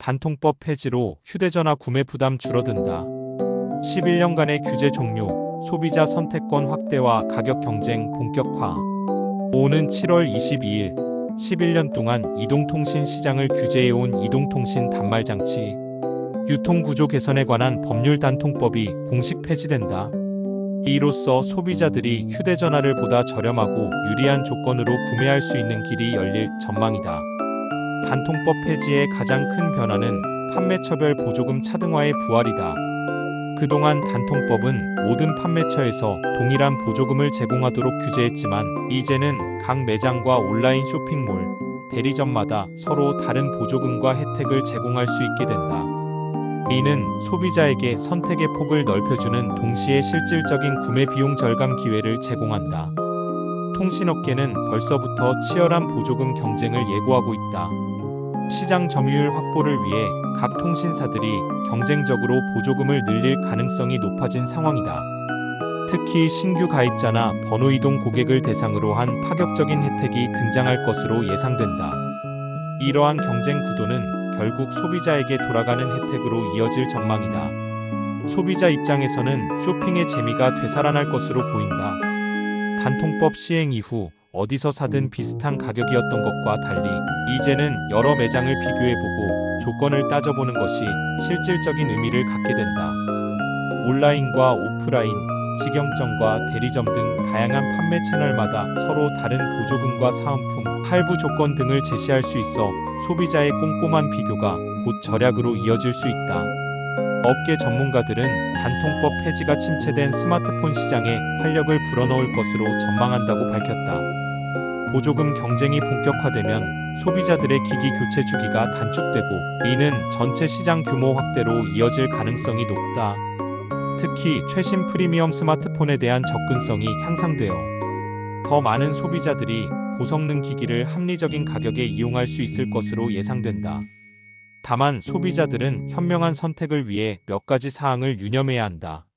단통법 폐지로 휴대전화 구매 부담 줄어든다. 11년간의 규제 종료, 소비자 선택권 확대와 가격 경쟁 본격화. 오는 7월 22일, 11년 동안 이동통신 시장을 규제해온 이동통신 단말장치, 유통구조 개선에 관한 법률 단통법이 공식 폐지된다. 이로써 소비자들이 휴대전화를 보다 저렴하고 유리한 조건으로 구매할 수 있는 길이 열릴 전망이다. 단통법 폐지의 가장 큰 변화는 판매처별 보조금 차등화의 부활이다. 그동안 단통법은 모든 판매처에서 동일한 보조금을 제공하도록 규제했지만 이제는 각 매장과 온라인 쇼핑몰, 대리점마다 서로 다른 보조금과 혜택을 제공할 수 있게 된다. 이는 소비자에게 선택의 폭을 넓혀주는 동시에 실질적인 구매 비용 절감 기회를 제공한다. 통신업계는 벌써부터 치열한 보조금 경쟁을 예고하고 있다. 시장 점유율 확보를 위해 각 통신사들이 경쟁적으로 보조금을 늘릴 가능성이 높아진 상황이다. 특히 신규 가입자나 번호 이동 고객을 대상으로 한 파격적인 혜택이 등장할 것으로 예상된다. 이러한 경쟁 구도는 결국 소비자에게 돌아가는 혜택으로 이어질 전망이다. 소비자 입장에서는 쇼핑의 재미가 되살아날 것으로 보인다. 단통법 시행 이후 어디서 사든 비슷한 가격이었던 것과 달리 이제는 여러 매장을 비교해보고 조건을 따져보는 것이 실질적인 의미를 갖게 된다. 온라인과 오프라인, 직영점과 대리점 등 다양한 판매 채널마다 서로 다른 보조금과 사은품, 할부 조건 등을 제시할 수 있어 소비자의 꼼꼼한 비교가 곧 절약으로 이어질 수 있다. 업계 전문가들은 단통법 폐지가 침체된 스마트폰 시장에 활력을 불어넣을 것으로 전망한다고 밝혔다. 보조금 경쟁이 본격화되면 소비자들의 기기 교체 주기가 단축되고 이는 전체 시장 규모 확대로 이어질 가능성이 높다. 특히 최신 프리미엄 스마트폰에 대한 접근성이 향상되어 더 많은 소비자들이 고성능 기기를 합리적인 가격에 이용할 수 있을 것으로 예상된다. 다만 소비자들은 현명한 선택을 위해 몇 가지 사항을 유념해야 한다.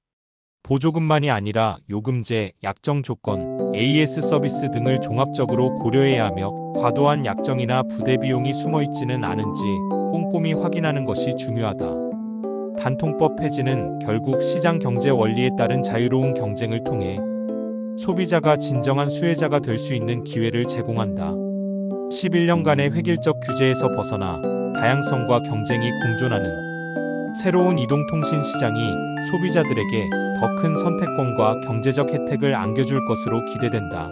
보조금만이 아니라 요금제, 약정 조건, AS 서비스 등을 종합적으로 고려해야 하며 과도한 약정이나 부대 비용이 숨어 있지는 않은지 꼼꼼히 확인하는 것이 중요하다. 단통법 폐지는 결국 시장 경제 원리에 따른 자유로운 경쟁을 통해 소비자가 진정한 수혜자가 될 수 있는 기회를 제공한다. 11년간의 획일적 규제에서 벗어나 다양성과 경쟁이 공존하는 새로운 이동통신 시장이 소비자들에게 더 큰 선택권과 경제적 혜택을 안겨줄 것으로 기대된다.